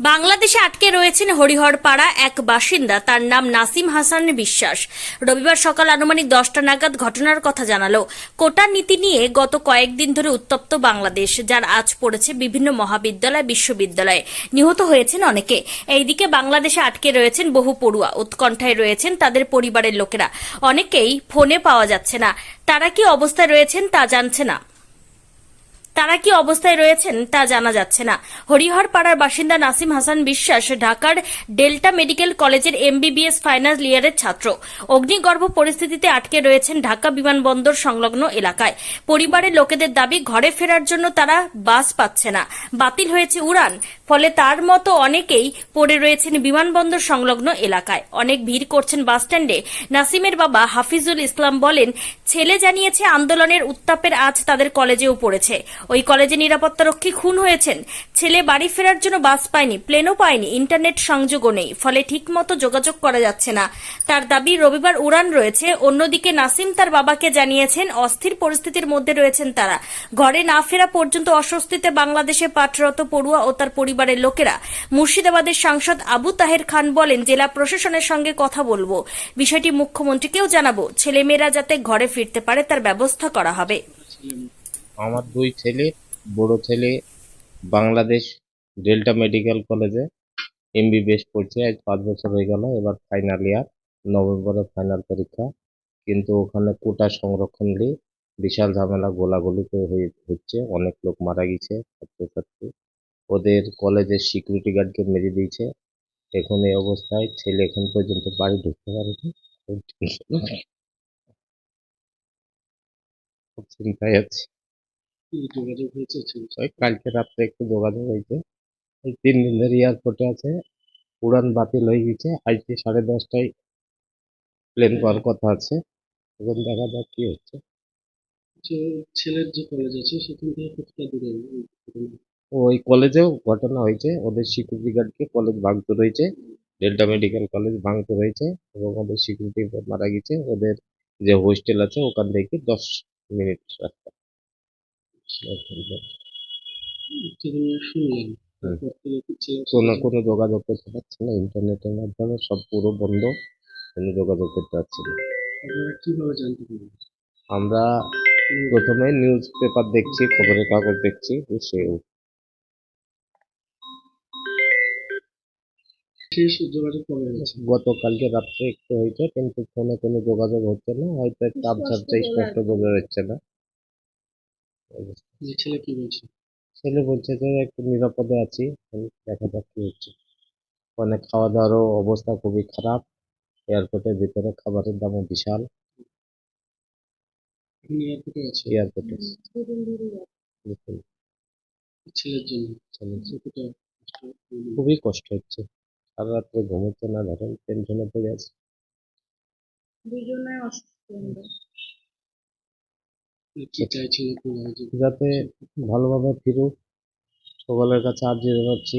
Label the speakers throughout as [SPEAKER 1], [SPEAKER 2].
[SPEAKER 1] বাংলাদেশে আটকে রয়েছেন হরিহরপাড়া এক বাসিন্দা। তার নাম নাসিম হাসান বিশ্বাস। রবিবার সকাল আনুমানিক দশটা নাগাদ ঘটনার কথা জানালো। কোটা নীতি নিয়ে গত কয়েকদিন ধরে উত্তপ্ত বাংলাদেশ, যার আজ পড়েছে বিভিন্ন মহাবিদ্যালয়, বিশ্ববিদ্যালয়ে। নিহত হয়েছেন অনেকে। এইদিকে বাংলাদেশে আটকে রয়েছেন বহু পড়ুয়া। উৎকণ্ঠায় রয়েছেন তাদের পরিবারের লোকেরা। অনেকেই ফোনে পাওয়া যাচ্ছে না। তারা কি অবস্থায় রয়েছেন তা জানছে না। তারা কি অবস্থায় রয়েছেন তা জানা যাচ্ছে না। হরিহর পাড়ার বাসিন্দা নাসিম হাসান বিশ্বাস ঢাকার ডেল্টা মেডিকেল কলেজের এমবিবিএস ফাইনাল ইয়ারের ছাত্র। অগ্নিগর্ভ পরিস্থিতিতে আটকে রয়েছেন ঢাকা বিমানবন্দর সংলগ্ন এলাকায়। পরিবারের লোকেদের দাবি, ঘরে ফেরার জন্য তারা বাস পাচ্ছে না। বাতিল হয়েছে উড়ান, ফলে তার মতো অনেকেই পড়ে রয়েছেন বিমানবন্দর সংলগ্ন এলাকায়। অনেক ভিড় করছেন বাসস্ট্যান্ডে নাসিমের বাবা হাফিজুল ইসলাম বলেন, ছেলে জানিয়েছে আন্দোলনের উত্তাপের আজ তাদের কলেজেও পড়েছে। ওই কলেজে নিরাপত্তারক্ষী খুন হয়েছেন। ছেলে বাড়ি ফেরার জন্য বাস পায়নি, প্লেনও পায়নি, ইন্টারনেট সংযোগও নেই, ফলে ঠিকমতো যোগাযোগ করা যাচ্ছে না। তার দাবি, রবিবার উড়ান রয়েছে, অন্যদিকে নাসিম তার বাবাকে জানিয়েছেন, অস্থির পরিস্থিতির মধ্যে রয়েছেন তারা। ঘরে না ফেরা পর্যন্ত অস্বস্তিতে বাংলাদেশে পাঠরত পড়ুয়া ও তার পরিবারের লোকেরা। মুর্শিদাবাদের সাংসদ আবু তাহের খান বলেন, জেলা প্রশাসনের সঙ্গে কথা বলব। বিষয়টি মুখ্যমন্ত্রীকেও জানাব। ছেলেমেয়েরা যাতে ঘরে ফিরতে পারে, তার ব্যবস্থা করা হবে।
[SPEAKER 2] আমার দুই ছেলে, বড় ছেলে, বাংলাদেশ ডেল্টা মেডিকেল কলেজে এমবিবিএস পড়ছে, আজ পাঁচ বছর হয়ে গেল, এবার ফাইনাল ইয়ার নভেম্বরে ফাইনাল পরীক্ষা। কিন্তু ওখানে কোটা সংরক্ষণ নিয়ে বিশাল ঝামেলা, গোলাগুলি হচ্ছে, অনেক লোক মারা গেছে, ছাত্রছাত্রী। ওদের কলেজের সিকিউরিটি গার্ডকে মেরে দিয়েছে। এখন এই অবস্থায় ছেলে এখন পর্যন্ত বাড়ি ঢুকতে পারেনি। খুব চিন্তায় আছে।
[SPEAKER 3] যোগাযোগ হয়েছে?
[SPEAKER 2] ওই কালকে রাত্রে একটু যোগাযোগ হয়েছে। এই তিন দিন ধরে এয়ারপোর্টে আছে। উড়ান বাতিল হয়ে গেছে। আজকে সাড়ে দশটায় প্লেন পাওয়ার কথা আছে। এখন দেখা যাক কি হচ্ছে।
[SPEAKER 3] ছেলের যে কলেজ আছে সেখান থেকে কতটা দূরে
[SPEAKER 2] ওই কলেজেও ঘটনা হয়েছে। ওদের সিকিউরিটি গার্ডকে কলেজ ভাঙতে রয়েছে ডেল্টা মেডিকেল কলেজ ভাঙতে রয়েছে এবং ওদের সিকিউরিটি মারা গেছে। ওদের যে হোস্টেল আছে ওখান থেকে দশ মিনিট রাস্তা। কোনো কোনো যোগাযোগ করতে পারছি না, ইন্টারনেটের মাধ্যমে সব পুরো বন্ধ, কোনো যোগাযোগ করতে পারছি না। আমরা প্রথমে নিউজ পেপার দেখছি, খবরের কাগজ দেখছি সে
[SPEAKER 3] শেষ যোগাযোগ কবে হয়েছে
[SPEAKER 2] গতকালকে রাত্রে একটু হয়েছে, কিন্তু ফোনে কোনো যোগাযোগ হচ্ছে না, হয়তো একটু আবসারটা স্পষ্ট বোঝা যাচ্ছে না।
[SPEAKER 3] যে ছেলে কি বলছে?
[SPEAKER 2] ছেলে বলছে যে একটু নিরাপদে আছি দেখা যাক কি হচ্ছে। ওখানে খাওয়া দাওয়ারও অবস্থা খুবই খারাপ। এয়ারপোর্টের ভিতরে খাবারের দামও বিশাল।
[SPEAKER 3] এয়ারপোর্টে আছে? ছেলের জন্য?
[SPEAKER 2] খুবই কষ্ট হচ্ছে। সারা রাত্রে ঘুমোচ্ছে না ধরেন টেনশনে পড়ে আছে।
[SPEAKER 3] কি চাইছেন
[SPEAKER 2] যাতে ভালোভাবে ফিরুক সকলের কাছে আর্জি জানাচ্ছি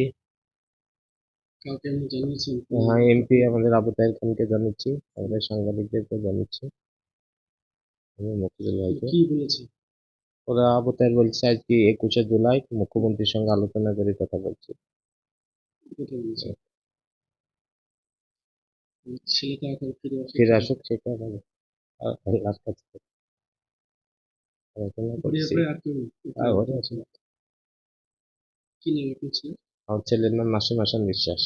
[SPEAKER 3] কাউকে আপনি জানিয়েছেন
[SPEAKER 2] হ্যাঁ এমপি আমাদের আবু তাহের খানকে জানাচ্ছি আমাদের সাংবাদিকদেরকে জানাচ্ছি আমি মফিজুল ভাইকে।
[SPEAKER 3] কি বলেছে?
[SPEAKER 2] ওরা আবু তাহের বলছে আজকে একুশে জুলাই মুখ্যমন্ত্রীর সঙ্গে আলোচনা করে কথা বলছি।
[SPEAKER 3] তাড়াতাড়ি ফিরে
[SPEAKER 2] আসুক। সেটা আল্লাহর কাছে প্রার্থনা করছি
[SPEAKER 3] পরিবারে আর কেউ
[SPEAKER 2] ঘরে আছে
[SPEAKER 3] কি নাম আপনার ছেলে
[SPEAKER 2] আমার ছেলের নাম নাসিম হাসান বিশ্বাস